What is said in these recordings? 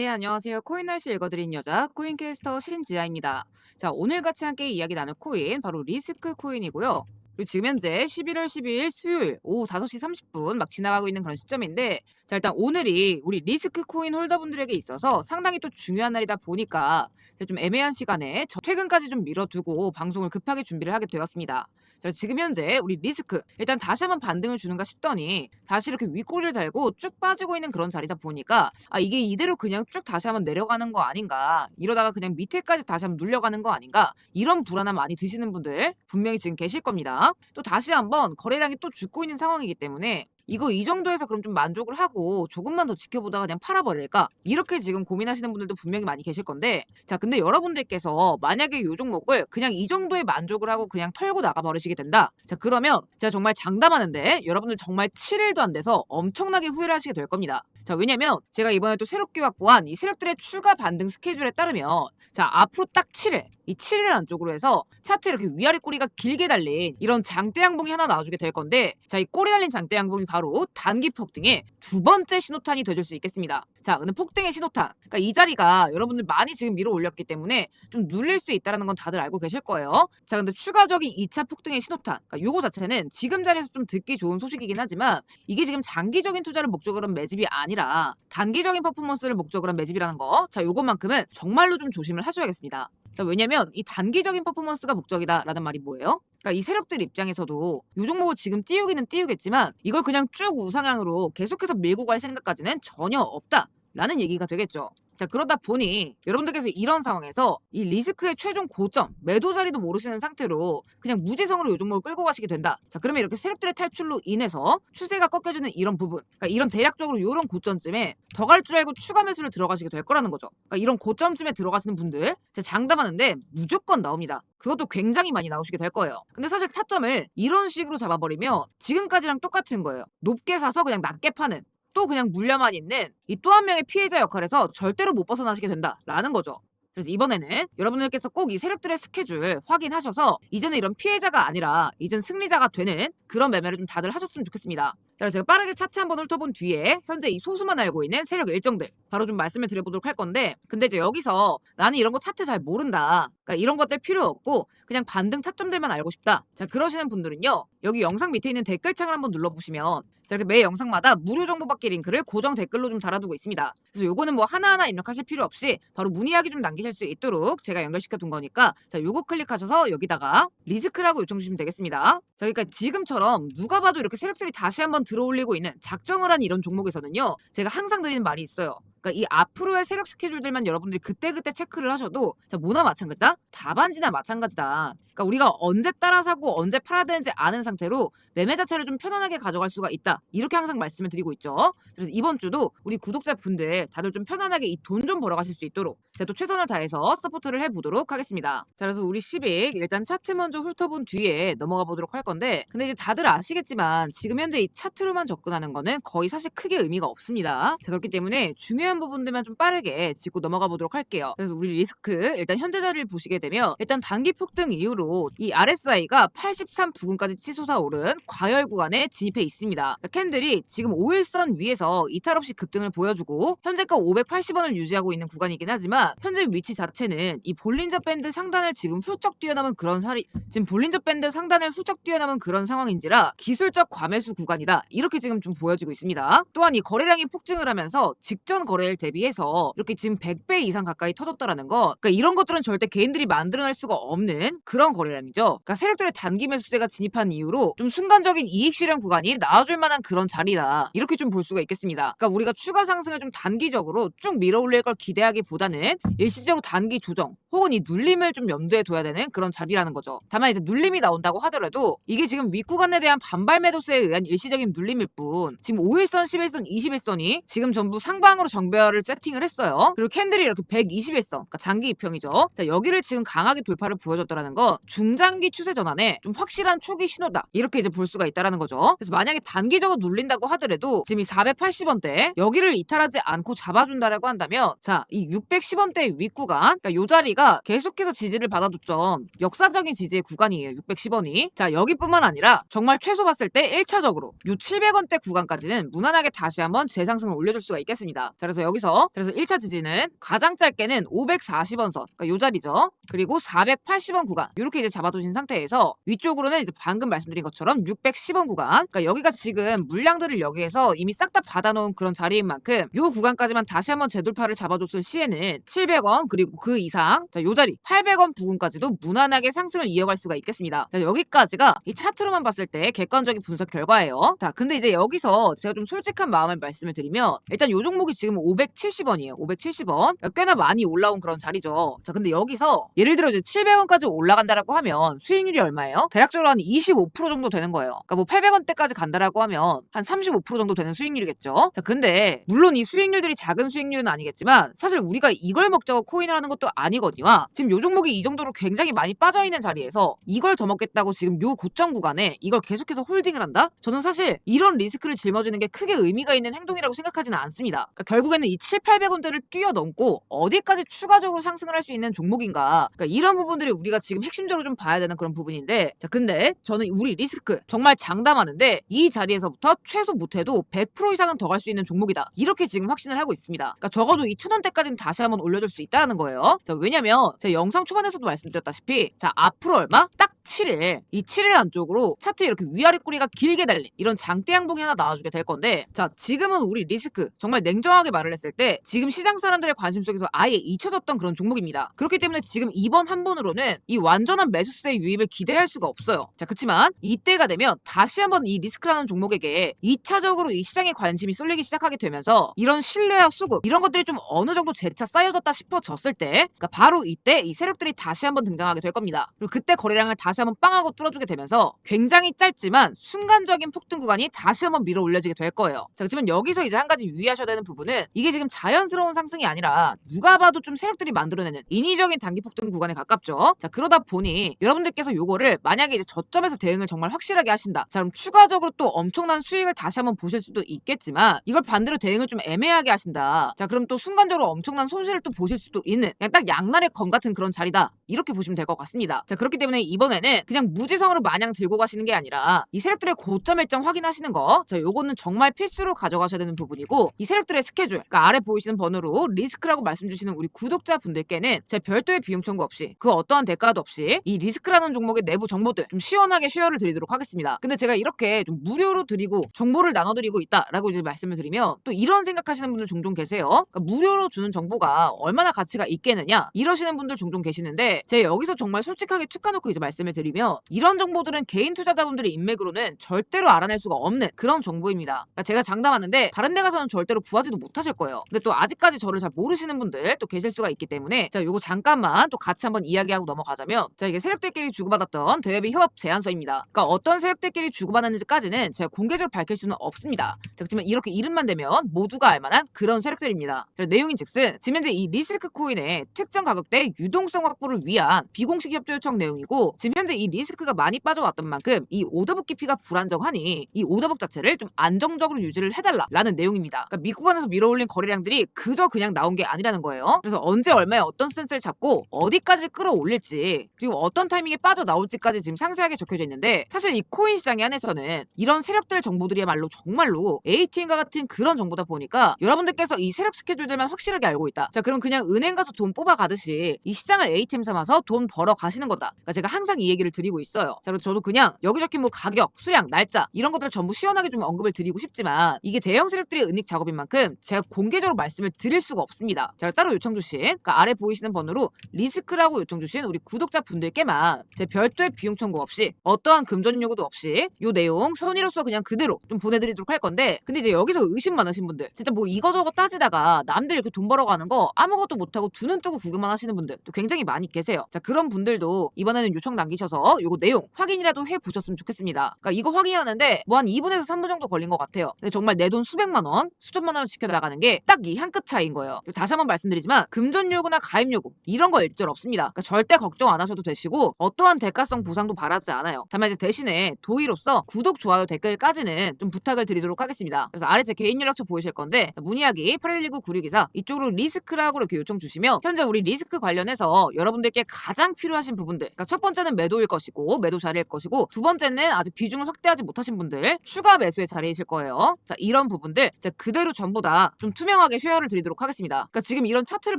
네, 안녕하세요. 코인 날씨 읽어드린 여자 코인캐스터 신지아입니다. 자, 오늘 같이 함께 이야기 나눌 코인 바로 리스크 코인이고요. 그리고 지금 현재 11월 12일 수요일 오후 5시 30분 막 지나가고 있는 그런 시점인데 자, 일단 오늘이 우리 리스크 코인 홀더분들에게 있어서 상당히 또 중요한 날이다 보니까 좀 애매한 시간에 저 퇴근까지 좀 미뤄두고 방송을 급하게 준비를 하게 되었습니다. 자, 지금 현재 우리 리스크 일단 다시 한번 반등을 주는가 싶더니 다시 이렇게 윗꼬리를 달고 쭉 빠지고 있는 그런 자리다 보니까 아 이게 이대로 그냥 쭉 다시 한번 내려가는 거 아닌가 이러다가 그냥 밑에까지 다시 한번 눌려가는 거 아닌가 이런 불안함 많이 드시는 분들 분명히 지금 계실 겁니다. 또 다시 한번 거래량이 또 죽고 있는 상황이기 때문에 이거 이 정도에서 그럼 좀 만족을 하고 조금만 더 지켜보다가 그냥 팔아버릴까? 이렇게 지금 고민하시는 분들도 분명히 많이 계실 건데 자 근데 여러분들께서 만약에 요 종목을 그냥 이 정도에 만족을 하고 그냥 털고 나가버리시게 된다 자 그러면 제가 정말 장담하는데 여러분들 정말 7일도 안 돼서 엄청나게 후회를 하시게 될 겁니다 자 왜냐면 제가 이번에 또 새롭게 확보한 이 세력들의 추가 반등 스케줄에 따르면 자 앞으로 딱 7일 이 7일 안쪽으로 해서 차트 이렇게 위아래 꼬리가 길게 달린 이런 장대 양봉이 하나 나와주게 될 건데 자 이 꼬리 달린 장대 양봉이 바로 단기 폭등의 두 번째 신호탄이 되줄 수 있겠습니다. 자, 근데 폭등의 신호탄. 그러니까 이 자리가 여러분들 많이 지금 밀어 올렸기 때문에 좀 눌릴 수 있다는 건 다들 알고 계실 거예요. 자, 근데 추가적인 2차 폭등의 신호탄. 그러니까 요거 자체는 지금 자리에서 좀 듣기 좋은 소식이긴 하지만 이게 지금 장기적인 투자를 목적으로 한 매집이 아니라 단기적인 퍼포먼스를 목적으로 한 매집이라는 거. 자, 요것만큼은 정말로 좀 조심을 하셔야겠습니다. 자, 왜냐면 이 단기적인 퍼포먼스가 목적이다라는 말이 뭐예요? 그러니까 이 세력들 입장에서도 이 종목을 지금 띄우기는 띄우겠지만 이걸 그냥 쭉 우상향으로 계속해서 밀고 갈 생각까지는 전혀 없다 라는 얘기가 되겠죠. 자 그러다 보니 여러분들께서 이런 상황에서 이 리스크의 최종 고점 매도 자리도 모르시는 상태로 그냥 무지성으로 요 종목을 끌고 가시게 된다. 자 그러면 이렇게 세력들의 탈출로 인해서 추세가 꺾여지는 이런 부분, 그러니까 이런 대략적으로 이런 고점쯤에 더 갈 줄 알고 추가 매수를 들어가시게 될 거라는 거죠. 그러니까 이런 고점쯤에 들어가시는 분들 제가 장담하는데 무조건 나옵니다. 그것도 굉장히 많이 나오시게 될 거예요. 근데 사실 타점을 이런 식으로 잡아버리면 지금까지랑 똑같은 거예요. 높게 사서 그냥 낮게 파는 또 그냥 물려만 있는 이 또 한 명의 피해자 역할에서 절대로 못 벗어나시게 된다라는 거죠. 그래서 이번에는 여러분들께서 꼭 이 세력들의 스케줄 확인하셔서 이제는 이런 피해자가 아니라 이젠 승리자가 되는 그런 매매를 좀 다들 하셨으면 좋겠습니다. 자, 제가 빠르게 차트 한번 훑어본 뒤에 현재 이 소수만 알고 있는 세력 일정들 바로 좀 말씀을 드려보도록 할 건데 근데 이제 여기서 나는 이런 거 차트 잘 모른다. 그러니까 이런 것들 필요 없고 그냥 반등 타점들만 알고 싶다. 자 그러시는 분들은요 여기 영상 밑에 있는 댓글창을 한번 눌러보시면 자, 이렇게 매 영상마다 무료 정보 받기 링크를 고정 댓글로 좀 달아두고 있습니다. 그래서 요거는 뭐 하나하나 입력하실 필요 없이 바로 문의하기 좀 남기실 수 있도록 제가 연결시켜 둔 거니까 자 요거 클릭하셔서 여기다가 리스크라고 요청 주시면 되겠습니다. 자 그러니까 지금처럼 누가 봐도 이렇게 세력들이 다시 한번 들어올리고 있는 작정을 한 이런 종목에서는요 제가 항상 드리는 말이 있어요. 그러니까 이 앞으로의 세력 스케줄들만 여러분들이 그때그때 체크를 하셔도 자 뭐나 마찬가지다? 다반지나 마찬가지다. 그러니까 우리가 언제 따라 사고 언제 팔아야 되는지 아는 상태로 매매 자체를 좀 편안하게 가져갈 수가 있다. 이렇게 항상 말씀을 드리고 있죠. 그래서 이번 주도 우리 구독자분들 다들 좀 편안하게 이 돈 좀 벌어가실 수 있도록 제가 또 최선을 다해서 서포트를 해보도록 하겠습니다. 자 그래서 우리 10일 일단 차트 먼저 훑어본 뒤에 넘어가 보도록 할 건데 근데 이제 다들 아시겠지만 지금 현재 이 차트로만 접근하는 거는 거의 사실 크게 의미가 없습니다. 자 그렇기 때문에 중요한 부분들만 좀 빠르게 짚고 넘어가 보도록 할게요. 그래서 우리 리스크 일단 현재 자리를 보시게 되면 일단 단기 폭등 이후로 이 RSI가 83 부근까지 치솟아 오른 과열 구간에 진입해 있습니다. 그러니까 캔들이 지금 5일선 위에서 이탈 없이 급등을 보여주고 현재가 580원을 유지하고 있는 구간이긴 하지만 현재 위치 자체는 이 볼린저 밴드 상단을 지금 훌쩍 뛰어넘은 그런 사리 지금 볼린저 밴드 상단을 훌쩍 뛰어넘은 그런 상황인지라 기술적 과매수 구간이다 이렇게 지금 좀 보여지고 있습니다. 또한 이 거래량이 폭증을 하면서 직전 거래 일 대비해서 이렇게 지금 100배 이상 가까이 터졌다라는 거 그러니까 이런 것들은 절대 개인들이 만들어낼 수가 없는 그런 거래량이죠. 그러니까 세력들의 단기 매수세가 진입한 이후로 좀 순간적인 이익 실현 구간이 나와줄 만한 그런 자리다 이렇게 좀 볼 수가 있겠습니다. 그러니까 우리가 추가 상승을 좀 단기적으로 쭉 밀어올릴 걸 기대하기보다는 일시적으로 단기 조정 혹은 이 눌림을 좀 염두에 둬야 되는 그런 자리라는 거죠. 다만 이제 눌림이 나온다고 하더라도 이게 지금 윗구간에 대한 반발 매도세에 의한 일시적인 눌림일 뿐 지금 5일선, 11선, 21선이 지금 전부 상방으로 정배열을 세팅을 했어요. 그리고 캔들이 이렇게 121선, 그러니까 장기 입형이죠. 자 여기를 지금 강하게 돌파를 보여줬다라는 건 중장기 추세 전환에 좀 확실한 초기 신호다 이렇게 이제 볼 수가 있다라는 거죠. 그래서 만약에 단기적으로 눌린다고 하더라도 지금 이 480원대 여기를 이탈하지 않고 잡아준다라고 한다면 자 이 610원대 윗구간 그러니까 요 자리가 계속해서 지지를 받아줬던 역사적인 지지의 구간이에요. 610원이 자 여기뿐만 아니라 정말 최소 봤을 때 1차적으로 요 700원대 구간까지는 무난하게 다시 한번 재상승을 올려줄 수가 있겠습니다. 자 그래서 그래서 여기서 그래서 1차 지지는 가장 짧게는 540원 선, 그러니까 요 자리죠. 그리고 480원 구간 이렇게 이제 잡아두신 상태에서 위쪽으로는 이제 방금 말씀드린 것처럼 610원 구간. 그러니까 여기가 지금 물량들을 여기에서 이미 싹 다 받아놓은 그런 자리인 만큼 요 구간까지만 다시 한번 재돌파를 잡아줬을 시에는 700원 그리고 그 이상 자, 요 자리 800원 부근까지도 무난하게 상승을 이어갈 수가 있겠습니다. 자, 여기까지가 이 차트로만 봤을 때 객관적인 분석 결과예요. 자, 근데 이제 여기서 제가 좀 솔직한 마음을 말씀을 드리면 일단 요 종목이 지금 570원이에요. 570원. 꽤나 많이 올라온 그런 자리죠. 자, 근데 여기서 예를 들어 이제 700원까지 올라간다라고 하면 수익률이 얼마예요? 대략적으로 한 25% 정도 되는 거예요. 그러니까 뭐 800원대까지 간다라고 하면 한 35% 정도 되는 수익률이겠죠. 자, 근데 물론 이 수익률들이 작은 수익률은 아니겠지만 사실 우리가 이걸 먹자고 코인을 하는 것도 아니거든요. 지금 요 종목이 이 정도로 굉장히 많이 빠져 있는 자리에서 이걸 더 먹겠다고 지금 요 고점 구간에 이걸 계속해서 홀딩을 한다? 저는 사실 이런 리스크를 짊어지는 게 크게 의미가 있는 행동이라고 생각하지는 않습니다. 그러니까 결국에는 이 7, 800원대를 뛰어넘고 어디까지 추가적으로 상승을 할 수 있는 종목인가? 그러니까 이런 부분들이 우리가 지금 핵심적으로 좀 봐야 되는 그런 부분인데 자 근데 저는 우리 리스크 정말 장담하는데 이 자리에서부터 최소 못해도 100% 이상은 더 갈 수 있는 종목이다. 이렇게 지금 확신을 하고 있습니다. 그러니까 적어도 이 천원대까지는 다시 한번 올려줄 수 있다는 거예요. 자 왜냐면 제가 영상 초반에서도 말씀드렸다시피 자 앞으로 얼마? 딱 7일 이 7일 안쪽으로 차트에 이렇게 위아래 꼬리가 길게 달린 이런 장대 양봉이 하나 나와주게 될 건데 자 지금은 우리 리스크 정말 냉정하게 말을 했을 때 지금 시장 사람들의 관심 속에서 아예 잊혀졌던 그런 종목입니다. 그렇기 때문에 지금 이번 한 번으로는 이 완전한 매수세의 유입을 기대할 수가 없어요. 자 그렇지만 이때가 되면 다시 한번 이 리스크라는 종목에게 2차적으로 이 시장의 관심이 쏠리기 시작하게 되면서 이런 신뢰와 수급 이런 것들이 좀 어느 정도 재차 쌓여졌다 싶어졌을 때 그러니까 바로 이때 이 세력들이 다시 한번 등장하게 될 겁니다. 그리고 그때 거래량을 다시 한번 빵하고 뚫어주게 되면서 굉장히 짧지만 순간적인 폭등 구간이 다시 한번 밀어 올려지게 될 거예요. 자, 그렇지만 여기서 이제 한 가지 유의하셔야 되는 부분은 이게 지금 자연스러운 상승이 아니라 누가 봐도 좀 세력들이 만들어내는 인위적인 단기 폭등 구간에 가깝죠. 자, 그러다 보니 여러분들께서 요거를 만약에 이제 저점에서 대응을 정말 확실하게 하신다. 자, 그럼 추가적으로 또 엄청난 수익을 다시 한번 보실 수도 있겠지만 이걸 반대로 대응을 좀 애매하게 하신다. 자, 그럼 또 순간적으로 엄청난 손실을 또 보실 수도 있는 그냥 딱 양날의 검 같은 그런 자리다. 이렇게 보시면 될 것 같습니다. 자, 그렇기 때문에 이번에 는 그냥 무지성으로 마냥 들고 가시는 게 아니라 이 세력들의 고점 일정 확인하시는 거. 자, 요거는 정말 필수로 가져가셔야 되는 부분이고 이 세력들의 스케줄. 그러니까 아래 보이시는 번호로 리스크라고 말씀 주시는 우리 구독자 분들께는 제 별도의 비용 청구 없이 그 어떠한 대가도 없이 이 리스크라는 종목의 내부 정보들 좀 시원하게 쉐어를 드리도록 하겠습니다. 근데 제가 이렇게 좀 무료로 드리고 정보를 나눠드리고 있다라고 이제 말씀을 드리면 또 이런 생각하시는 분들 종종 계세요. 그러니까 무료로 주는 정보가 얼마나 가치가 있겠느냐 이러시는 분들 종종 계시는데 제가 여기서 정말 솔직하게 툭 까놓고 이제 말씀을 드리면 이런 정보들은 개인 투자자분들의 인맥으로는 절대로 알아낼 수가 없는 그런 정보입니다. 그러니까 제가 장담하는데 다른 데 가서는 절대로 구하지도 못하실 거예요. 근데 또 아직까지 저를 잘 모르시는 분들 또 계실 수가 있기 때문에 자 요거 잠깐만 또 같이 한번 이야기하고 넘어가자면 자 이게 세력들끼리 주고받았던 대외비 협업 제안서입니다. 그러니까 어떤 세력들끼리 주고받았는지까지는 제가 공개적으로 밝힐 수는 없습니다. 자, 그렇지만 이렇게 이름만 대면 모두가 알만한 그런 세력들입니다. 자, 내용인즉슨 지금 현재 이 리스크 코인의 특정 가격대 유동성 확보를 위한 비공식 협조 요청 내용이고 지금 현재 이 리스크가 많이 빠져왔던 만큼 이 오더북 깊이가 불안정하니 이 오더북 자체를 좀 안정적으로 유지를 해달라라는 내용입니다. 그러니까 미국안에서 밀어올린 거래량들이 그저 그냥 나온 게 아니라는 거예요. 그래서 언제 얼마에 어떤 센스를 잡고 어디까지 끌어올릴지 그리고 어떤 타이밍에 빠져 나올지까지 지금 상세하게 적혀져 있는데 사실 이 코인 시장의 안에서는 이런 세력들 정보들이야말로 정말로 ATM과 같은 그런 정보다 보니까 여러분들께서 이 세력 스케줄들만 확실하게 알고 있다. 자 그럼 그냥 은행 가서 돈 뽑아 가듯이 이 시장을 ATM 삼아서 돈 벌어 가시는 거다. 그러니까 제가 항상 이 얘기를 드리고 있어요. 자 그래서 저도 그냥 여기 적힌 뭐 가격, 수량, 날짜 이런 것들 전부 시원하게 좀 언급을 드리고 싶지만 이게 대형 세력들의 은닉 작업인 만큼 제가 공개적으로 말씀을 드릴 수가 없습니다. 자 따로 요청 주신 그러니까 아래 보이시는 번호로 리스크라고 요청 주신 우리 구독자 분들께만 제 별도의 비용 청구 없이 어떠한 금전 요구도 없이 요 내용 선의로서 그냥 그대로 좀 보내드리도록 할 건데 근데 이제 여기서 의심 많으신 분들 진짜 뭐 이거저거 따지다가 남들 이렇게 돈 벌어가는 거 아무것도 못하고 두 눈 뜨고 구경만 하시는 분들 또 굉장히 많이 계세요. 자 그런 분들도 이번에는 요청 남기 셔서 요거 내용 확인이라도 해 보셨으면 좋겠습니다. 그러니까 이거 확인하는데 뭐 한 2분에서 3분 정도 걸린 것 같아요. 근데 정말 내 돈 수백만 원, 수천만 원을 지켜 나가는 게 딱 이 한 끗 차이인 거예요. 다시 한번 말씀드리지만 금전 요구나 가입 요구 이런 거 일절 없습니다. 그러니까 절대 걱정 안 하셔도 되시고 어떠한 대가성 보상도 바라지 않아요. 다만 이제 대신에 도의로서 구독, 좋아요, 댓글까지는 좀 부탁을 드리도록 하겠습니다. 그래서 아래 제 개인 연락처 보이실 건데 문의하기 8119-9624 이쪽으로 리스크라고 이렇게 요청 주시면 현재 우리 리스크 관련해서 여러분들께 가장 필요하신 부분들 그러니까 첫 번째는 매도 매도일 것이고 매도 자리일 것이고 두 번째는 아직 비중을 확대하지 못하신 분들 추가 매수의 자리이실 거예요. 자 이런 부분들 자 그대로 전부 다 좀 투명하게 쉐어를 드리도록 하겠습니다. 그러니까 지금 이런 차트를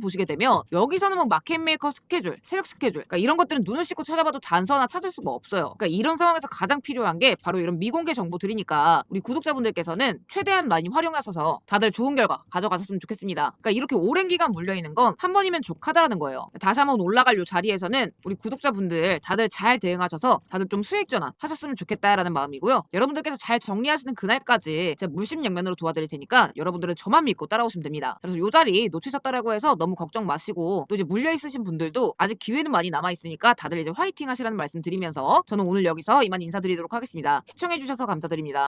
보시게 되면 여기서는 뭐 마켓메이커 스케줄, 세력 스케줄, 그러니까 이런 것들은 눈을 씻고 찾아봐도 단서 하나 찾을 수가 없어요. 그러니까 이런 상황에서 가장 필요한 게 바로 이런 미공개 정보들이니까 우리 구독자분들께서는 최대한 많이 활용하셔서 다들 좋은 결과 가져가셨으면 좋겠습니다. 그러니까 이렇게 오랜 기간 물려 있는 건 한 번이면 족하다라는 거예요. 다시 한번 올라갈 요 자리에서는 우리 구독자분들 다들 잘 대응하셔서 다들 좀 수익 전환 하셨으면 좋겠다라는 마음이고요. 여러분들께서 잘 정리하시는 그날까지 제가 물심양면으로 도와드릴 테니까 여러분들은 저만 믿고 따라오시면 됩니다. 그래서 요 자리 놓치셨다라고 해서 너무 걱정 마시고 또 이제 물려 있으신 분들도 아직 기회는 많이 남아 있으니까 다들 이제 화이팅 하시라는 말씀 드리면서 저는 오늘 여기서 이만 인사드리도록 하겠습니다. 시청해 주셔서 감사드립니다.